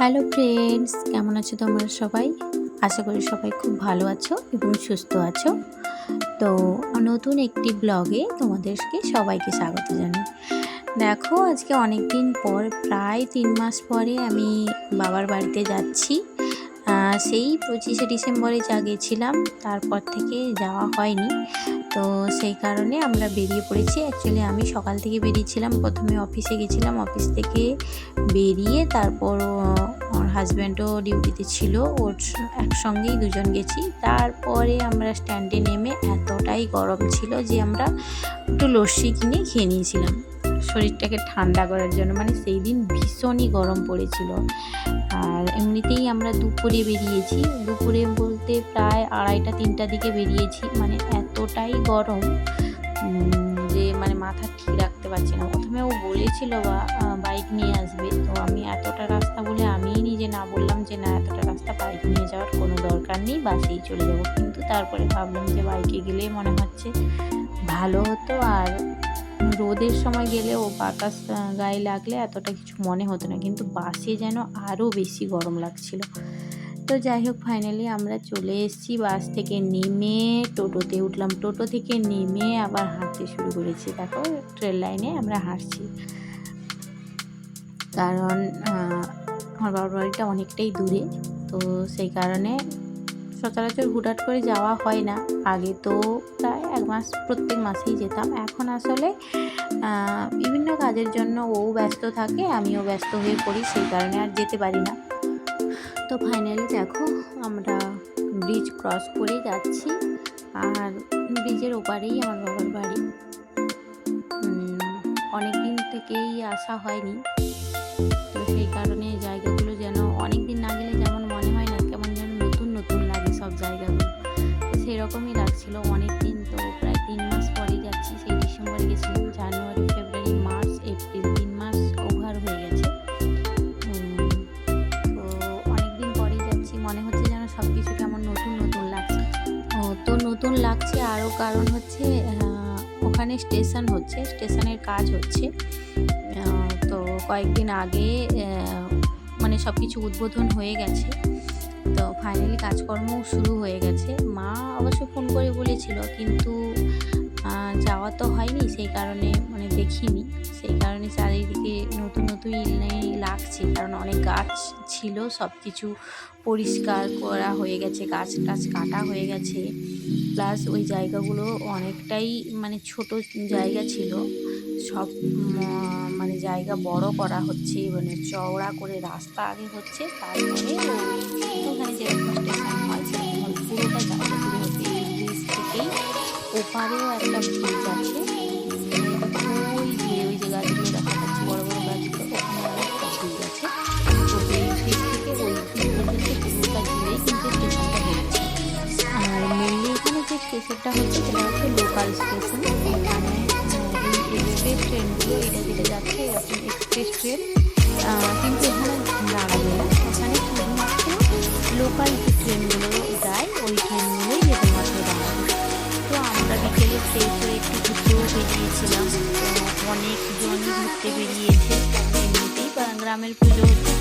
Hello friends, কেমন আছো তোমরা সবাই? আশা করি সবাই খুব ভালো আছো এবং সুস্থ আছো। তো নতুন একটি ব্লগে তোমাদেরকে সবাইকে স্বাগত জানাই। দেখো, আজকে অনেক দিন পর, প্রায় তিন মাস পরে আমি বাবার বাড়িতে যাচ্ছি। সেই পঁচিশে ডিসেম্বরে যা গেছিলাম, তারপর থেকে যাওয়া হয়নি। তো সেই কারণে আমরা বেরিয়ে পড়েছি। অ্যাকচুয়ালি আমি সকাল থেকে বেরিয়েছিলাম। প্রথমে অফিসে গেছিলাম। অফিস থেকে বেরিয়ে তারপর ওর হাজব্যান্ডও ডিউটিতে ছিল। ওর একসঙ্গেই দুজন গেছি। তারপরে আমরা স্ট্যান্ডে নেমে এতটাই গরম ছিল যে আমরা একটু লস্যি কিনে খেয়ে নিয়েছিলাম। শরীরটাকে ঠান্ডা করার জন্য। মানে সেই দিন ভীষণই গরম পড়েছিল। আর এমনিতেই আমরা দুপুরে বেরিয়েছি। দুপুরে বলতে প্রায় আড়াইটা, তিনটা দিকে বেরিয়েছি। মানে এতটাই গরম যে মানে মাথা ঠিক রাখতে পারছি না। প্রথমে ও বলেছিল বা বাইক নিয়ে আসবে। তো আমি এতটা রাস্তা বলে আমিই নিজে না বললাম যে, না, এতটা রাস্তা বাইক নিয়ে যাওয়ার কোনো দরকার নেই, বাসেই চলে যাব। কিন্তু তারপরে ভাবলাম যে, বাইকে গেলে মনে হচ্ছে ভালো হতো। আর রোদের সময় গেলে ও বাতাস গায়ে লাগলে এতটা কিছু মনে হতো না। কিন্তু বাসে যেন আরও বেশি গরম লাগছিল। তো যাই হোক ফাইনালি আমরা চলে এসেছি বাস থেকে নেমে। টোটোতে উঠলাম। টোটো থেকে নেমে আবার হাঁটতে শুরু করেছি। দেখো ট্রেন লাইনে আমরা হাঁটছি। কারণ আমার বাবার বাড়িটা অনেকটাই দূরে। তো সেই কারণে সচরাচর হুটহাট করে যাওয়া হয় না। আগে তো প্রায় এক মাস, প্রত্যেক মাসেই যেতাম। এখন আসলে বিভিন্ন কাজের জন্য ও ব্যস্ত থাকে, আমিও ব্যস্ত হয়ে পড়ি, সেই কারণে আর যেতে পারি না। তো ফাইনালি দেখো, আমরা ব্রিজ ক্রস করে যাচ্ছি। আর ব্রিজের ওপারেই আমার বাবার বাড়ি। অনেক দিন থেকেই আসা হয়নি। নতুন লাগছে। আরও কারণ হচ্ছে ওখানে স্টেশন হচ্ছে, স্টেশনের কাজ হচ্ছে। তো কয়েকদিন আগে মানে সব কিছু উদ্বোধন হয়ে গেছে। তো ফাইনালি কাজকর্ম শুরু হয়ে গেছে। মা অবশ্য ফোন করে বলেছিল, কিন্তু যাওয়া তো হয়নি, সেই কারণে মানে দেখিনি। সেই কারণে চারিদিকে নতুন নতুন লাগছে, কারণ অনেক গাছ ছিল সব কিছু পরিষ্কার করা হয়ে গেছে, গাছ টাছ কাটা হয়ে গেছে। প্লাস ওই জায়গাগুলো অনেকটাই মানে ছোট জায়গা ছিল। সব মানে জায়গা বড় করা হচ্ছে মানে চওড়া করে রাস্তা আগে হচ্ছে, তারপরে ওখানে যেরকম স্টেশন হয় সেরকম। পুরোটা জায়গা হচ্ছে ওপারেও একটা ব্রিজ আছে। স্টেশনটা হচ্ছে সেটা হচ্ছে লোকাল স্টেশন এখানে এই ট্রেনগুলো এটা যেটা যাচ্ছে, এরকম এক্সপ্রেস ট্রেন কিন্তু এখানে দাঁড়াবে এখানে শুধুমাত্র লোকাল যে ট্রেনগুলো যায়, ওই ট্রেনগুলোই শুধুমাত্র দাঁড়াবে তো আমরা বিকেলে ফ্রেশ হয়ে একটু ঘুরতেও বেরিয়েছিলাম। তো অনেকজনই ঘুরতে বেরিয়েছে। এমনিতেই গ্রামের পুজো হচ্ছে